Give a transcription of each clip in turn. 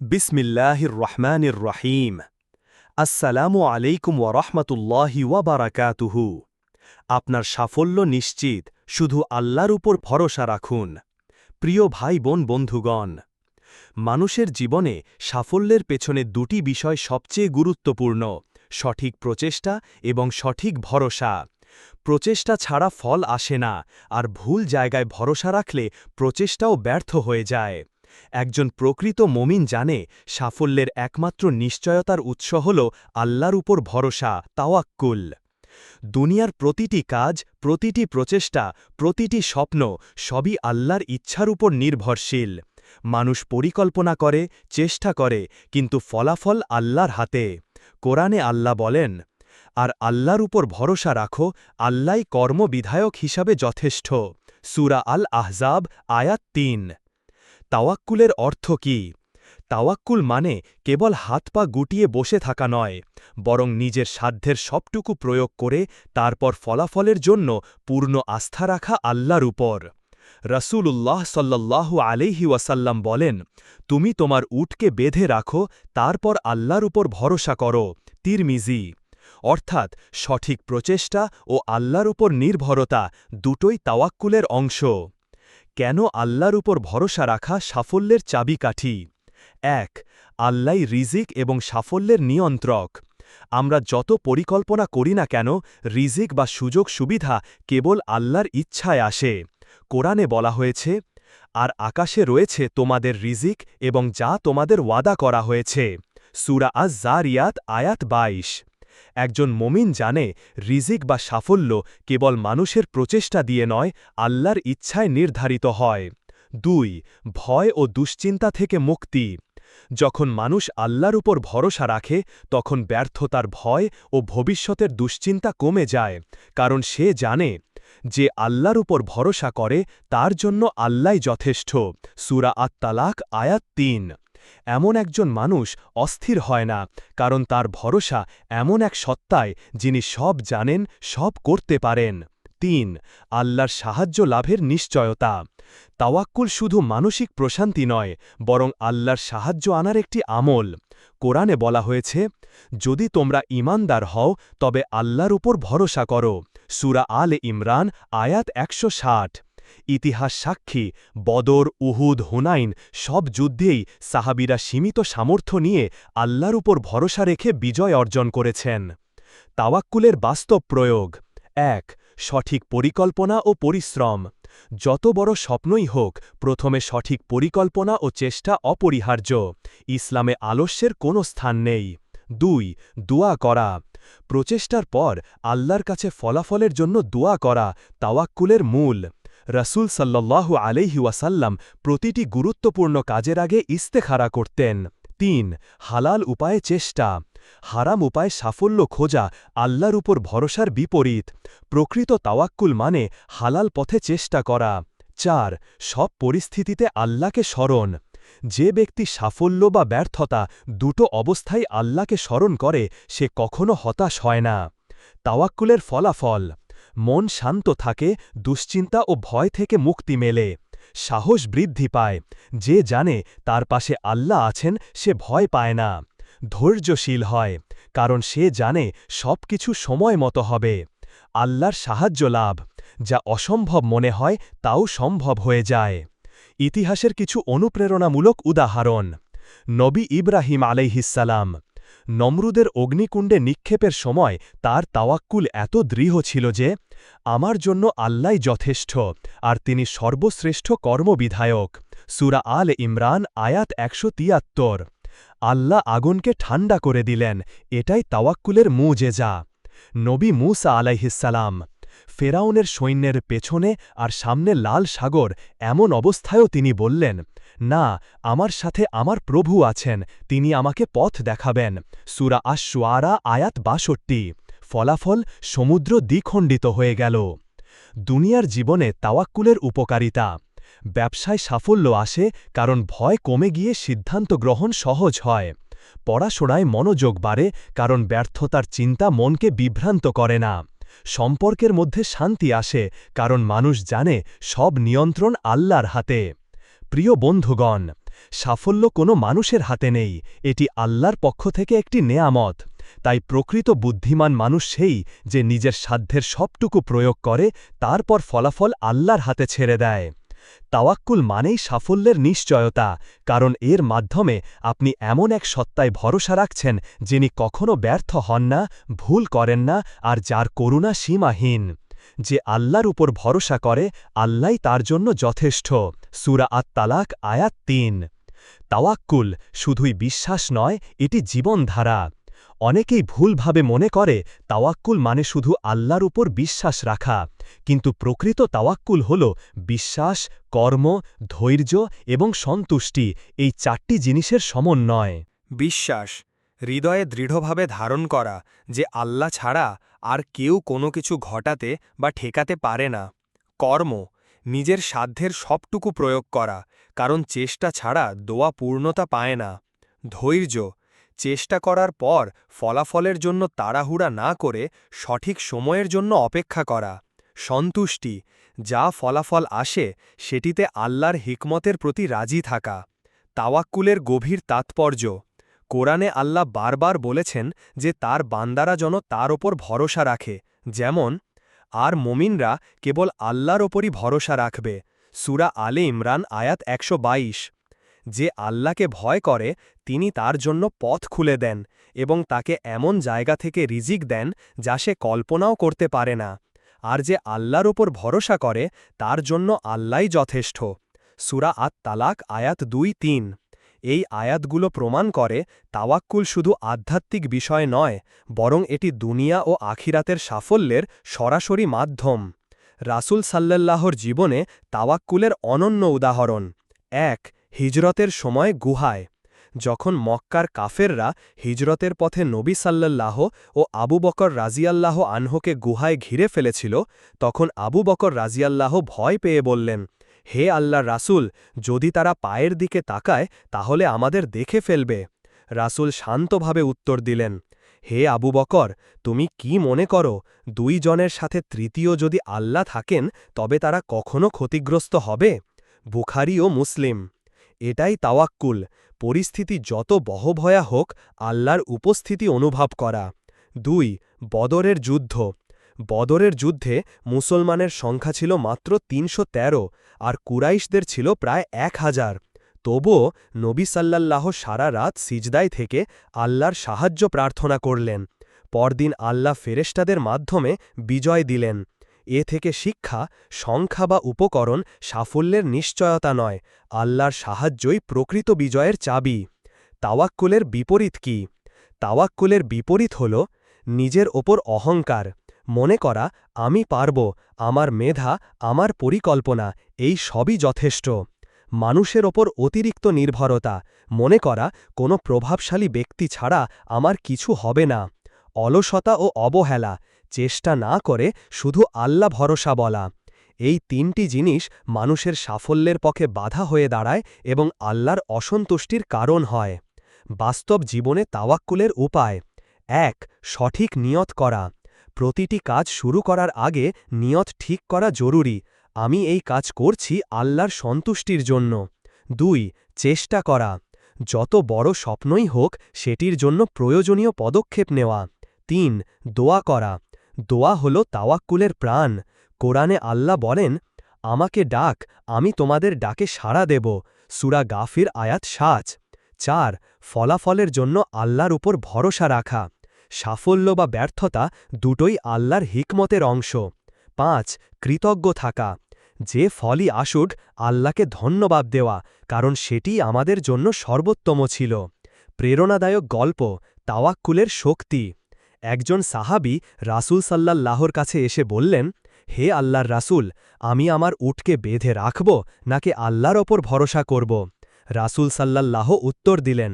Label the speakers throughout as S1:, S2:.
S1: বিসমিল্লাহির রহমানির রহিম। আসসালামু আলাইকুম ওয়ারহমতুল্লাহি ওয়াবারাকাতুহু আপনার সাফল্য নিশ্চিত, শুধু আল্লাহর উপর ভরসা রাখুন। প্রিয় ভাই, বোন, বন্ধুগণ, মানুষের জীবনে সাফল্যের পেছনে দুটি বিষয় সবচেয়ে গুরুত্বপূর্ণ, সঠিক প্রচেষ্টা এবং সঠিক ভরসা। প্রচেষ্টা ছাড়া ফল আসে না, আর ভুল জায়গায় ভরসা রাখলে প্রচেষ্টাও ব্যর্থ হয়ে যায়। একজন প্রকৃত মমিন জানে সাফল্যের একমাত্র নিশ্চয়তার উৎস হল আল্লাহর উপর ভরসা, তাওয়াক্কুল। দুনিয়ার প্রতিটি কাজ, প্রতিটি প্রচেষ্টা, প্রতিটি স্বপ্ন সবই আল্লাহর ইচ্ছার উপর নির্ভরশীল। মানুষ পরিকল্পনা করে, চেষ্টা করে, কিন্তু ফলাফল আল্লাহর হাতে। কোরআনে আল্লাহ বলেন, আর আল্লাহর উপর ভরসা রাখো আল্লাই কর্মবিধায়ক হিসাবে যথেষ্ট। সুরা আল আহজাব আয়াত তিন। তাওয়াক্কুলের অর্থ কি? তাওয়াক্কুল মানে কেবল হাত পা গুটিয়ে বসে থাকা নয়, বরং নিজের সাধ্যের সবটুকু প্রয়োগ করে তারপর ফলাফলের জন্য পূর্ণ আস্থা রাখা আল্লাহর উপর। রসুলুল্লাহ সাল্লাল্লাহু আলাইহি ওয়াসাল্লাম বলেন, তুমি তোমার উটকে বেঁধে রাখো, তারপর আল্লাহর উপর ভরসা করো। তিরমিজি। অর্থাৎ সঠিক প্রচেষ্টা ও আল্লাহর উপর নির্ভরতা দুটোই তাওয়াক্কুলের অংশ। কেন আল্লাহর উপর ভরসা রাখা সাফল্যের চাবিকাঠি? এক আল্লাই রিজিক এবং সাফল্যের নিয়ন্ত্রক। আমরা যত পরিকল্পনা করি না কেন, রিজিক বা সুযোগ সুবিধা কেবল আল্লাহর ইচ্ছায় আসে। কোরআনে বলা হয়েছে, আর আকাশে রয়েছে তোমাদের রিজিক এবং যা তোমাদের ওয়াদা করা হয়েছে। সুরা আজ জারিয়াত আয়াত বাইশ। একজন মমিন জানে রিজিক বা সাফল্য কেবল মানুষের প্রচেষ্টা দিয়ে নয়, আল্লাহর ইচ্ছায় নির্ধারিত হয়। দুই, ভয় ও দুশ্চিন্তা থেকে মুক্তি। যখন মানুষ আল্লাহর উপর ভরসা রাখে, তখন ব্যর্থতার ভয় ও ভবিষ্যতের দুশ্চিন্তা কমে যায়, কারণ সে জানে যে আল্লাহর উপর ভরসা করে, তার জন্য আল্লাই যথেষ্ট। সুরা আত্মালাক আয়াত তিন। এমন একজন মানুষ অস্থির হয় না, কারণ তার ভরসা এমন এক সত্তায় যিনি সব জানেন, সব করতে পারেন। তিন, আল্লাহর সাহায্য লাভের নিশ্চয়তা। তাওয়াক্কুল শুধু মানসিক প্রশান্তি নয়, বরং আল্লাহর সাহায্য আনার একটি আমল। কোরআনে বলা হয়েছে, যদি তোমরা ইমানদার হও, তবে আল্লাহর উপর ভরসা করো। সুরা আলে ইমরান, আয়াত একশো ষাট। ইতিহাস সাক্ষী, বদর, উহুদ, হুনাইন সব যুদ্ধেই সাহাবিরা সীমিত সামর্থ্য নিয়ে আল্লাহর উপর ভরসা রেখে বিজয় অর্জন করেছেন। তাওয়াক্কুলের বাস্তব প্রয়োগ। এক, সঠিক পরিকল্পনা ও পরিশ্রম। যত বড় স্বপ্নই হোক, প্রথমে সঠিক পরিকল্পনা ও চেষ্টা অপরিহার্য। ইসলামে আলস্যের কোনো স্থান নেই। দুই, দোয়া করা। প্রচেষ্টার পর আল্লাহর কাছে ফলাফলের জন্য দোয়া করা তাওয়াক্কুলের মূল। রসুল সাল্লাল্লাহু আলাইহি ওয়াসাল্লাম প্রতিটি গুরুত্বপূর্ণ কাজের আগে ইস্তেখারা করতেন। তিন, হালাল উপায়ে চেষ্টা। হারাম উপায়ে সাফল্য খোঁজা আল্লাহর উপর ভরসার বিপরীত। প্রকৃত তাওয়াক্কুল মানে হালাল পথে চেষ্টা করা। চার, সব পরিস্থিতিতে আল্লাহকে স্মরণ। যে ব্যক্তি সাফল্য বা ব্যর্থতা দুটো অবস্থায় আল্লাহকে স্মরণ করে, সে কখনো হতাশ হয় না। তাওয়াক্কুলের ফলাফল। মন শান্ত থাকে, দুশ্চিন্তা ও ভয় থেকে মুক্তি মেলে, সাহস বৃদ্ধি পায়। যে জানে তার পাশে আল্লাহ আছেন, সে ভয় পায় না। ধৈর্যশীল হয়, কারণ সে জানে সব কিছু সময় মতো হবে। আল্লাহর সাহায্য লাভ, যা অসম্ভব মনে হয় তাও সম্ভব হয়ে যায়। ইতিহাসের কিছু অনুপ্রেরণামূলক উদাহরণ। নবী ইব্রাহিম আলাইহিসালাম নমরুদের অগ্নিকুণ্ডে নিক্ষেপের সময় তার তাওয়াক্কুল এত দৃঢ় ছিল যে, আমার জন্য আল্লাই যথেষ্ট, আর তিনি সর্বশ্রেষ্ঠ কর্মবিধায়ক। সুরা আল ইমরান, আয়াত একশো তিয়াত্তর। আল্লাহ আগুনকে ঠান্ডা করে দিলেন, এটাই তাওয়াক্কুলের মুজেজা। নবী মুসা আলাইহিসালাম ফেরাউনের সৈন্যের পেছনে আর সামনে লাল সাগর এমন অবস্থায়ও তিনি বললেন না, আমার সাথে আমার প্রভু আছেন, তিনি আমাকে পথ দেখাবেন। সুরা আশোয়ারা আয়াত বাষট্টি। ফলাফল সমুদ্র দ্বিখণ্ডিত হয়ে গেল। দুনিয়ার জীবনে তাওয়াক্কুলের উপকারিতা। ব্যবসায় সাফল্য আসে, কারণ ভয় কমে গিয়ে সিদ্ধান্ত গ্রহণ সহজ হয়। পড়াশোনায় মনোযোগ বাড়ে, কারণ ব্যর্থতার চিন্তা মনকে বিভ্রান্ত করে না। সম্পর্কের মধ্যে শান্তি আসে, কারণ মানুষ জানে, সব নিয়ন্ত্রণ আল্লাহর হাতে। প্রিয় বন্ধুগণ, সাফল্য কোনো মানুষের হাতে নেই, এটি আল্লাহর পক্ষ থেকে একটি নেয়ামত। তাই প্রকৃত বুদ্ধিমান মানুষ সেই যে নিজের সাধ্যের সবটুকু প্রয়োগ করে, তারপর ফলাফল আল্লাহর হাতে ছেড়ে দেয়। তাওয়াক্কুল মানেই সাফল্যের নিশ্চয়তা, কারণ এর মাধ্যমে আপনি এমন এক সত্তায় ভরসা রাখছেন যিনি কখনো ব্যর্থ হন না, ভুল করেন না, আর যার করুণা সীমাহীন। যে আল্লাহর উপর ভরসা করে আল্লাহ তার জন্য যথেষ্ট। সুরা আত তালাক আয়াত তিন। তাওয়াক্কুল, শুধুই বিশ্বাস নয়, এটি জীবনধারা। অনেকেই ভুলভাবে মনে করে, তাওয়াক্কুল মানে শুধু আল্লাহর উপর বিশ্বাস রাখা। কিন্তু প্রকৃত তাওয়াক্কুল হল বিশ্বাস, কর্ম, ধৈর্য এবং সন্তুষ্টি, এই চারটি জিনিসের সমন্বয়।
S2: বিশ্বাস, হৃদয়ে দৃঢ়ভাবে ধারণ করা যে আল্লাহ ছাড়া আর কেউ কোনো কিছু ঘটাতে বা ঠেকাতে পারে না। কর্ম, নিজের সাধ্যের সবটুকু প্রয়োগ করা, কারণ চেষ্টা ছাড়া দোয়া পূর্ণতা পায় না। ধৈর্য, চেষ্টা করার পর ফলাফলের জন্য তাড়াহুড়া না করে সঠিক সময়ের জন্য অপেক্ষা করা। সন্তুষ্টি, যা ফলাফল আসে সেটিতে আল্লাহর হিকমতের প্রতি রাজি থাকা। তাওয়াক্কুলের গভীর তাৎপর্য। কোরআনে আল্লাহ বারবার বলেছেন যে তার বান্দারা যেন তার ওপর ভরসা রাখে, যেমন, আর মমিনরা কেবল আল্লাহর ওপরই ভরসা রাখবে। সুরা আলে ইমরান আয়াত একশো বাইশ। যে আল্লাহকে ভয় করে, তিনি তার জন্য পথ খুলে দেন এবং তাকে এমন জায়গা থেকে রিজিক দেন যা সে কল্পনাও করতে পারে না। আর যে আল্লাহর ওপর ভরসা করে, তার জন্য আল্লাহই যথেষ্ট। সুরা আত তালাক আয়াত দুই তিন। এই আয়াতগুলো প্রমাণ করে তাওয়াক্কুল শুধু আধ্যাত্মিক বিষয় নয়, বরং এটি দুনিয়া ও আখিরাতের সাফল্যের সরাসরি মাধ্যম। রাসুল সাল্লাল্লাহর জীবনে তাওয়াক্কুলের অনন্য উদাহরণ। এক, হিজরতের সময় গুহায়। যখন মক্কার কাফেররা হিজরতের পথে নবী সাল্লাল্লাহ ও আবু বকর রাজিয়াল্লাহ আনহোকে গুহায় ঘিরে ফেলেছিল, তখন আবু বকর রাজিয়াল্লাহ ভয় পেয়ে বললেন হে আল্লাহ রাসুল, যদি তারা পায়ের দিকে তাকায়, তাহলে আমাদের দেখে ফেলবে। রাসুল শান্তভাবে উত্তর দিলেন, হে আবু বকর, তুমি কি মনে করো, দুই জনের সাথে তৃতীয় যদি আল্লাহ থাকেন, তবে তারা কখনো ক্ষতিগ্রস্ত হবে? বুখারি ও মুসলিম। এটাই তাওয়াক্কুল, পরিস্থিতি যত বহভয়া হোক, আল্লাহর উপস্থিতি অনুভব করা। দুই, বদরের যুদ্ধ। বদরের যুদ্ধে মুসলমানের সংখ্যা ছিল মাত্র তিনশো তেরো আর কুরাইশদের ছিল প্রায় এক হাজার। তবুও নবী সাল্লাল্লাহ সারা রাত সিজদায় থেকে আল্লাহর সাহায্য প্রার্থনা করলেন। পরদিন আল্লাহ ফেরেস্টাদের মাধ্যমে বিজয় দিলেন। এ থেকে শিক্ষা, সংখ্যা বা উপকরণ সাফল্যের নিশ্চয়তা নয়, আল্লাহর সাহায্যই প্রকৃত বিজয়ের চাবি। তাওয়াক্কুলের বিপরীত কি? তাওয়াক্কুলের বিপরীত হল নিজের ওপর অহংকার। মনে করা, আমি পারব, আমার মেধা, আমার পরিকল্পনা, এই সবই যথেষ্ট। মানুষের ওপর অতিরিক্ত নির্ভরতা, মনে করা, কোনো প্রভাবশালী ব্যক্তি ছাড়া আমার কিছু হবে না। অলসতা ও অবহেলা, চেষ্টা না করে শুধু আল্লাহ ভরসা বলা। এই তিনটি জিনিস মানুষের সাফল্যের পক্ষে বাধা হয়ে দাঁড়ায় এবং আল্লাহর অসন্তুষ্টির কারণ হয়। বাস্তব জীবনে তাওয়াক্কুলের উপায়, এক, সঠিক নিয়ত করা। প্রতিটি কাজ শুরু করার আগে নিয়ত ঠিক করা জরুরি। আমি এই কাজ করছি আল্লাহর সন্তুষ্টির জন্য। দুই, চেষ্টা করা। যত বড় স্বপ্নই হোক, সেটির জন্য প্রয়োজনীয় পদক্ষেপ নেওয়া। তিন, দোয়া করা। দোয়া হল তাওয়াক্কুলের প্রাণ। কোরআনে আল্লাহ বলেন, আমাকে ডাক, আমি তোমাদের ডাকে সাড়া দেব। সুরা গাফির আয়াত সাজ চার, ফলাফলের জন্য আল্লাহর উপর ভরসা রাখা। সাফল্য বা ব্যর্থতা দুটোই আল্লাহর হিকমতের অংশ। পাঁচ, কৃতজ্ঞ থাকা। যে ফলই আসুক, আল্লাহকে ধন্যবাদ দেওয়া, কারণ সেটি আমাদের জন্য সর্বোত্তম ছিল। প্রেরণাদায়ক গল্প, তাওয়াক্কুলের শক্তি। একজন সাহাবি রাসুল সাল্লাল্লাহর কাছে এসে বললেন, হে আল্লাহর রাসুল, আমি আমার উটকে বেঁধে রাখব নাকি আল্লাহর ওপর ভরসা করব? রাসুল সাল্লাল্লাহ উত্তর দিলেন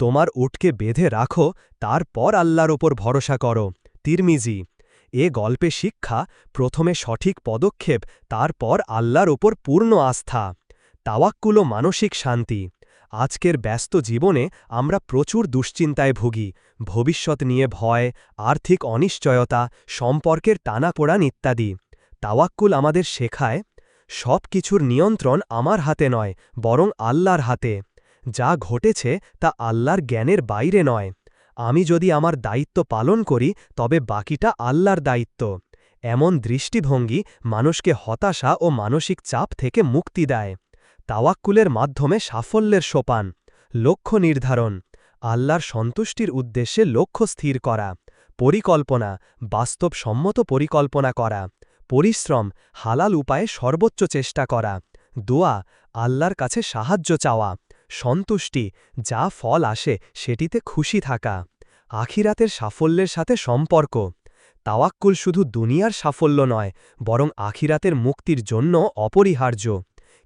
S2: তোমার উটকে বেঁধে রাখো, তারপর আল্লাহর ওপর ভরসা করো। তিরমিজি, এ গল্পে শিক্ষা, প্রথমে সঠিক পদক্ষেপ, তারপর আল্লাহর ওপর পূর্ণ আস্থা। তাওয়াক্কুলো মানসিক শান্তি, আজকের ব্যস্ত জীবনে আমরা প্রচুর দুশ্চিন্তায় ভুগি, ভবিষ্যৎ নিয়ে ভয়, আর্থিক অনিশ্চয়তা, সম্পর্কের টানাপোড়ান ইত্যাদি। তাওয়াক্কুল আমাদের শেখায় সব কিছুর নিয়ন্ত্রণ আমার হাতে নয়, বরং আল্লাহর হাতে।
S1: যা ঘটেছে তা আল্লাহর জ্ঞানের বাইরে নয়। আমি যদি আমার দায়িত্ব পালন করি, তবে বাকিটা আল্লাহর দায়িত্ব। এমন দৃষ্টিভঙ্গি মানুষকে হতাশা ও মানসিক চাপ থেকে মুক্তি দেয়। তাওয়াক্কুলের মাধ্যমে সাফল্যের সোপান। লক্ষ্য নির্ধারণ। আল্লাহর সন্তুষ্টির উদ্দেশ্যে লক্ষ্য স্থির করা। পরিকল্পনা। বাস্তবসম্মত পরিকল্পনা করা। পরিশ্রম। হালাল উপায়ে সর্বোচ্চ চেষ্টা করা। দোয়া। আল্লাহর কাছে সাহায্য চাওয়া। সন্তুষ্টি, যা ফল আসে, সেটিতে খুশি থাকা। আখিরাতের সাফল্যের সাথে সম্পর্ক। তাওয়াক্কুল শুধু দুনিয়ার সাফল্য নয়, বরং আখিরাতের মুক্তির জন্য অপরিহার্য।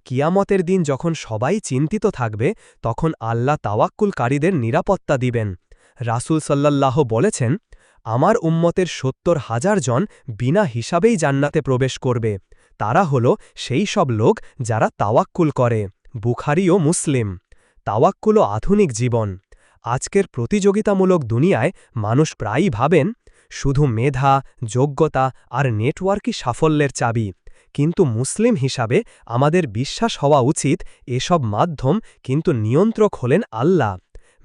S1: কিয়ামতের দিন যখন সবাই চিন্তিত থাকবে, তখন আল্লাহ তাওয়াক্কুলকারীদের নিরাপত্তা দিবেন। রাসূল সাল্লাল্লাহ বলেছেন, আমার উম্মতের সত্তর হাজার জন বিনা হিসাবেই জান্নাতে প্রবেশ করবে। তারা হল সেই সব লোক যারা তাওয়াক্কুল করে, বুখারি ও মুসলিম। তাওয়াক্কুল আধুনিক জীবন। আজকের প্রতিযোগিতামূলক দুনিয়ায় মানুষ প্রায়ই ভাবেন, শুধু মেধা, যোগ্যতা আর নেটওয়ার্কই সাফল্যের চাবি। কিন্তু মুসলিম হিসাবে আমাদের বিশ্বাস হওয়া উচিত এসব মাধ্যম কিন্তু নিয়ন্ত্রক হলেন আল্লাহ।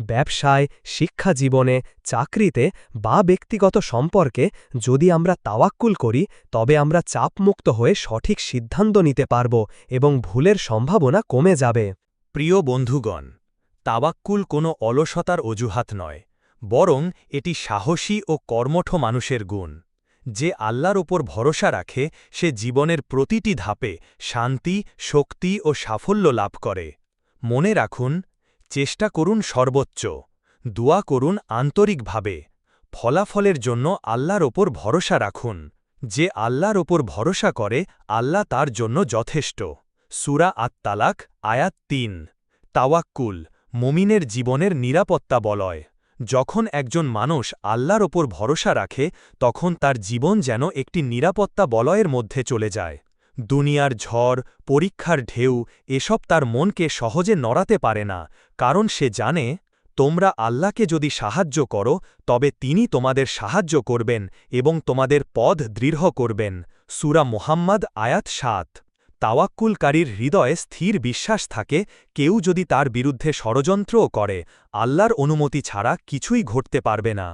S1: ব্যবসায় শিক্ষা জীবনে চাকরিতে বা ব্যক্তিগত সম্পর্কে যদি আমরা তাওয়াক্কুল করি, তবে আমরা চাপমুক্ত হয়ে সঠিক সিদ্ধান্ত নিতে পারব এবং ভুলের সম্ভাবনা কমে যাবে।
S2: প্রিয় বন্ধুগণ তাবাক্কুল কোনো অলসতার অজুহাত নয়, বরং এটি সাহসী ও কর্মঠ মানুষের গুণ। যে আল্লাহর ওপর ভরসা রাখে, সে জীবনের প্রতিটি ধাপে শান্তি, শক্তি ও সাফল্য লাভ করে। মনে রাখুন, চেষ্টা করুন সর্বোচ্চ, দোয়া করুন আন্তরিকভাবে, ফলাফলের জন্য আল্লাহর ওপর ভরসা রাখুন। যে আল্লাহর ওপর ভরসা করে, আল্লাহ তার জন্য যথেষ্ট। সুরা আত তালাক আয়াত তিন। তাওয়াক্কুল, মমিনের জীবনের নিরাপত্তা বলয়। যখন একজন মানুষ আল্লাহর ওপর ভরসা রাখে, তখন তার জীবন যেন একটি নিরাপত্তা বলয়ের মধ্যে চলে যায়। দুনিয়ার ঝড়, পরীক্ষার ঢেউ, এসব তার মনকে সহজে নড়াতে পারে না, কারণ সে জানে, তোমরা আল্লাহকে যদি সাহায্য করো, তবে তিনি তোমাদের সাহায্য করবেন এবং তোমাদের পদ দৃঢ় করবেন। সুরা মোহাম্মদ, আয়াত সাত। তাওয়াক্কুলকারীর হৃদয়ে স্থির বিশ্বাস থাকে, কেউ যদি তার বিরুদ্ধে ষড়যন্ত্রও করে, আল্লাহর অনুমতি ছাড়া কিছুই ঘটতে পারবে না।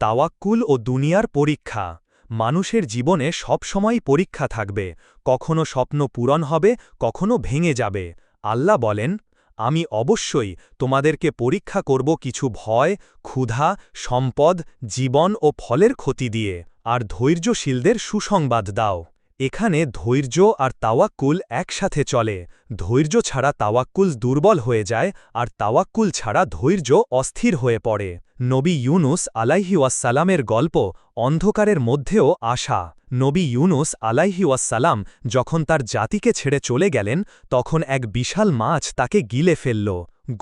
S2: তাওয়াক্কুল ও দুনিয়ার পরীক্ষা। মানুষের জীবনে সবসময় পরীক্ষা থাকবে, কখনো স্বপ্ন পূরণ হবে, কখনো ভেঙে যাবে। আল্লাহ বলেন, আমি অবশ্যই তোমাদেরকে পরীক্ষা করব কিছু ভয়, ক্ষুধা, সম্পদ, জীবন ও ফলের ক্ষতি দিয়ে, আর ধৈর্যশীলদের সুসংবাদ দাও। এখানে ধৈর্য আর তাওয়াক্কুল একসাথে চলে। ধৈর্য ছাড়া তাওয়াক্কুল দুর্বল হয়ে যায় আর তাওয়াক্কুল ছাড়া ধৈর্য অস্থির হয়ে পড়ে। নবী ইউনুস আলাইহি ওয়াসালামের গল্প অন্ধকারের মধ্যেও আশা। নবী ইউনুস আলাইহি ওয়াসালাম যখন তার জাতিকে ছেড়ে চলে গেলেন, তখন এক বিশাল মাছ তাকে গিলে ফেলল।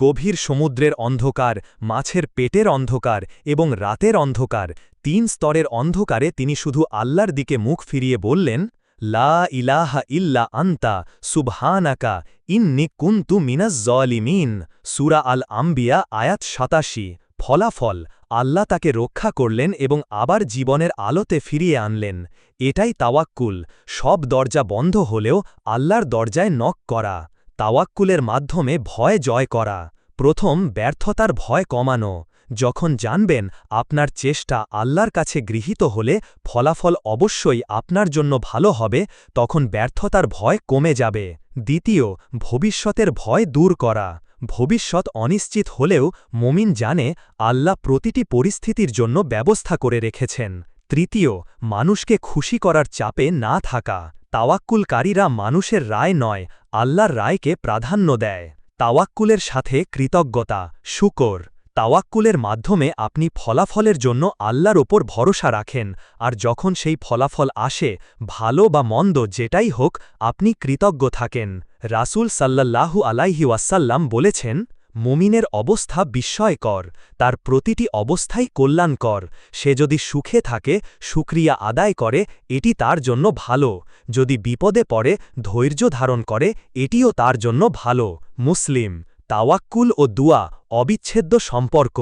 S2: গভীর সমুদ্রের অন্ধকার, মাছের পেটের অন্ধকার এবং রাতের অন্ধকার, তিন স্তরের অন্ধকারে তিনি শুধু আল্লাহর দিকে মুখ ফিরিয়ে বললেন লা ইলাহা ইল্লা আন্তা সুবহানাকা ইন্নি কুন্তু মিনাজ জলিমিন। সুরা আল আম্বিয়া, আয়াত সাতাশি। ফলাফল, আল্লাহ তাকে রক্ষা করলেন এবং আবার জীবনের আলোতে ফিরিয়ে আনলেন। এটাই তাওয়াক্কুল। সব দরজা বন্ধ হলেও আল্লাহর দরজায় নক করা। তাওয়াক্কুলের মাধ্যমে ভয় জয় করা। প্রথম, ব্যর্থতার ভয় কমানো। যখন জানবেন আপনার চেষ্টা আল্লাহর কাছে গৃহীত হলে ফলাফল অবশ্যই আপনার জন্য ভালো হবে, তখন ব্যর্থতার ভয় কমে যাবে। দ্বিতীয়, ভবিষ্যতের ভয় দূর করা। ভবিষ্যৎ অনিশ্চিত হলেও মমিন জানে আল্লাহ প্রতিটি পরিস্থিতির জন্য ব্যবস্থা করে রেখেছেন। তৃতীয়, মানুষকে খুশি করার চাপে না থাকা। তাওয়াক্কুলকারীরা মানুষের রায় নয়, আল্লাহর রায়কে প্রাধান্য দেয়। তাওয়াক্কুলের সাথে কৃতজ্ঞতা, শুকর। তাওয়াক্কুলের মাধ্যমে আপনি ফলাফলের জন্য আল্লাহর ওপর ভরসা রাখেন, আর যখন সেই ফলাফল আসে, ভালো বা মন্দ যেটাই হোক, আপনি কৃতজ্ঞ থাকেন। রাসুল সাল্লাল্লাহু আলাইহি ওয়াসাল্লাম বলেছেন, মুমিনের অবস্থা বিস্ময়কর, তার প্রতিটি অবস্থাই কল্যাণকর। সে যদি সুখে থাকে, সুক্রিয়া আদায় করে, এটি তার জন্য ভালো। যদি বিপদে পড়ে, ধৈর্য ধারণ করে, এটিও তার জন্য ভালো। মুসলিম তাওয়াক্কুল ও দুয়া অবিচ্ছেদ্য সম্পর্ক।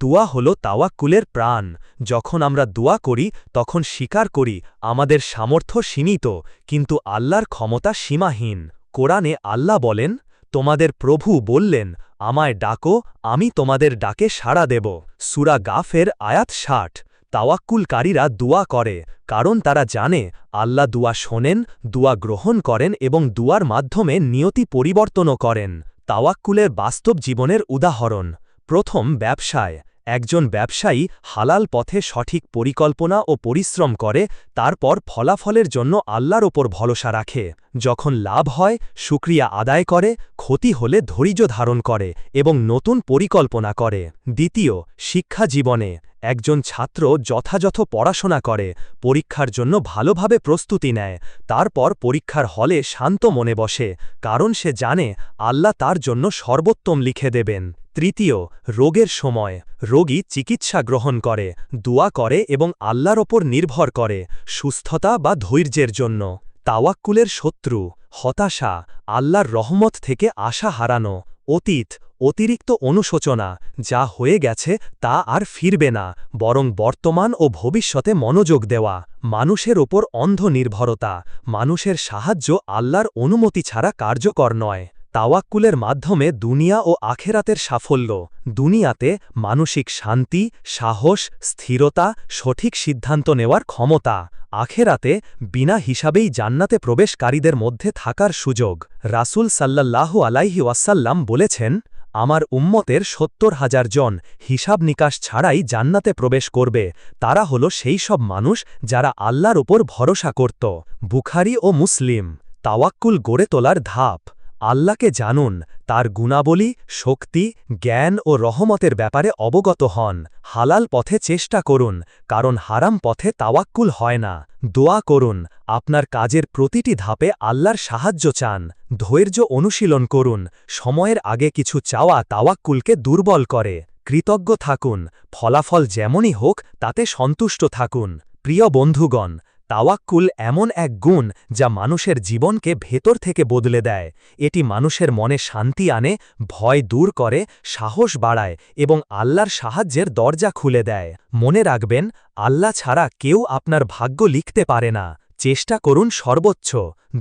S2: দুয়া হল তাওয়াক্কুলের প্রাণ। যখন আমরা দুয়া করি, তখন স্বীকার করি, আমাদের সামর্থ্য সীমিত, কিন্তু আল্লাহর ক্ষমতা সীমাহীন। কোরআনে আল্লাহ বলেন, তোমাদের প্রভু বললেন,
S1: আমায় ডাকো, আমি তোমাদের ডাকে সাড়া দেব। সুরা গাফের আয়াত ষাট। তাওয়াক্কুলকারীরা দুয়া করে, কারণ তারা জানে, আল্লাহ দুয়া শোনেন, দুয়া গ্রহণ করেন এবং দুয়ার মাধ্যমে নিয়তি পরিবর্তনও করেন। তাওয়াক্কুলের বাস্তব জীবনের উদাহরণ। প্রথম ব্যবসায়, একজন ব্যবসায়ী হালাল পথে সঠিক পরিকল্পনা ও পরিশ্রম করে, তারপর ফলাফলের জন্য আল্লাহর ওপর ভরসা রাখে। যখন লাভ হয়, সুক্রিয়া আদায় করে, ক্ষতি হলে ধৈর্য ধারণ করে এবং নতুন পরিকল্পনা করে। দ্বিতীয়, শিক্ষা জীবনে একজন ছাত্র যথাযথ পড়াশোনা করে, পরীক্ষার জন্য ভালোভাবে প্রস্তুতি নেয়, তারপর পরীক্ষার হলে শান্ত মনে বসে, কারণ সে জানে আল্লাহ তার জন্য সর্বোত্তম লিখে দেবেন। তৃতীয়, রোগের সময়, রোগী চিকিৎসা গ্রহণ করে, দোয়া করে এবং আল্লাহর ওপর নির্ভর করে, সুস্থতা বা ধৈর্যের জন্য। তাওয়াক্কুলের শত্রু, হতাশা, আল্লাহর রহমত থেকে আশা হারানো, অতীত অতিরিক্ত অনুশোচনা যা হয়ে গেছে তা আর ফিরবে না, বরং বর্তমান ও ভবিষ্যতে মনোযোগ দেওয়া, মানুষের ওপর অন্ধ নির্ভরতা মানুষের সাহায্য আল্লাহর অনুমতি ছাড়া কার্যকর নয়। তাওয়াক্কুলের মাধ্যমে দুনিয়া ও আখেরাতের সাফল্য, দুনিয়াতে মানসিক শান্তি, সাহস, স্থিরতা, সঠিক সিদ্ধান্ত নেওয়ার ক্ষমতা, আখেরাতে বিনা হিসাবেই জান্নাতে প্রবেশকারীদের মধ্যে থাকার সুযোগ, রাসুল সাল্লাল্লাহু আলাইহি ওয়াসাল্লাম বলেছেন আমার উম্মতের সত্তর হাজার জন হিসাব নিকাশ ছাড়াই জান্নাতে প্রবেশ করবে, তারা হল সেই সব মানুষ যারা আল্লাহর ওপর ভরসা করত। বুখারি ও মুসলিম, তাওয়াক্কুল গড়ে তোলার ধাপ। আল্লাহকে জানুন, তার গুণাবলী, শক্তি, জ্ঞান ও রহমতের ব্যাপারে অবগত হন। হালাল পথে চেষ্টা করুন, কারণ হারাম পথে তাওয়াক্কুল হয় না। দোয়া করুন, আপনার কাজের প্রতিটি ধাপে আল্লাহর সাহায্য চান। ধৈর্য অনুশীলন করুন, সময়ের আগে কিছু চাওয়া তাওয়াক্কুলকে দুর্বল করে। কৃতজ্ঞ থাকুন, ফলাফল যেমনই হোক, তাতে সন্তুষ্ট থাকুন। প্রিয় বন্ধুগণ তাওয়াক্কুল এমন এক গুণ যা মানুষের জীবনকে ভেতর থেকে বদলে দেয়। এটি মানুষের মনে শান্তি আনে, ভয় দূর করে, সাহস বাড়ায় এবং আল্লাহর সাহায্যের দরজা খুলে দেয়। মনে রাখবেন, আল্লাহ ছাড়া কেউ আপনার ভাগ্য লিখতে পারে না। চেষ্টা করুন সর্বোচ্চ,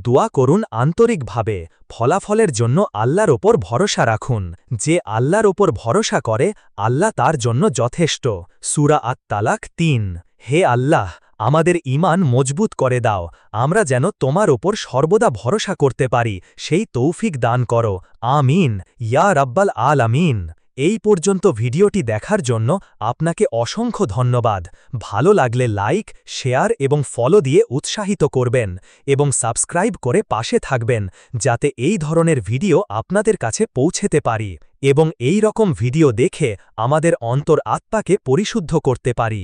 S1: দোয়া করুন আন্তরিকভাবে, ফলাফলের জন্য আল্লাহর ওপর ভরসা রাখুন। যে আল্লাহর ওপর ভরসা করে, আল্লাহ তার জন্য যথেষ্ট। সুরা আত তালাক তিন, হে আল্লাহ আমাদের ইমান মজবুত করে দাও, আমরা যেন তোমার ওপর সর্বদা ভরসা করতে পারি, সেই তৌফিক দান করো, আমিন, ইয়া রাব্বাল আল আমিন এই পর্যন্ত ভিডিওটি দেখার জন্য আপনাকে অসংখ্য ধন্যবাদ, ভালো লাগলে লাইক, শেয়ার এবং ফলো দিয়ে উৎসাহিত করবেন এবং সাবস্ক্রাইব করে পাশে থাকবেন, যাতে এই ধরনের ভিডিও আপনাদের কাছে পৌঁছেতে পারি এবং এই রকম ভিডিও দেখে আমাদের অন্তর আত্মাকে পরিশুদ্ধ করতে পারি।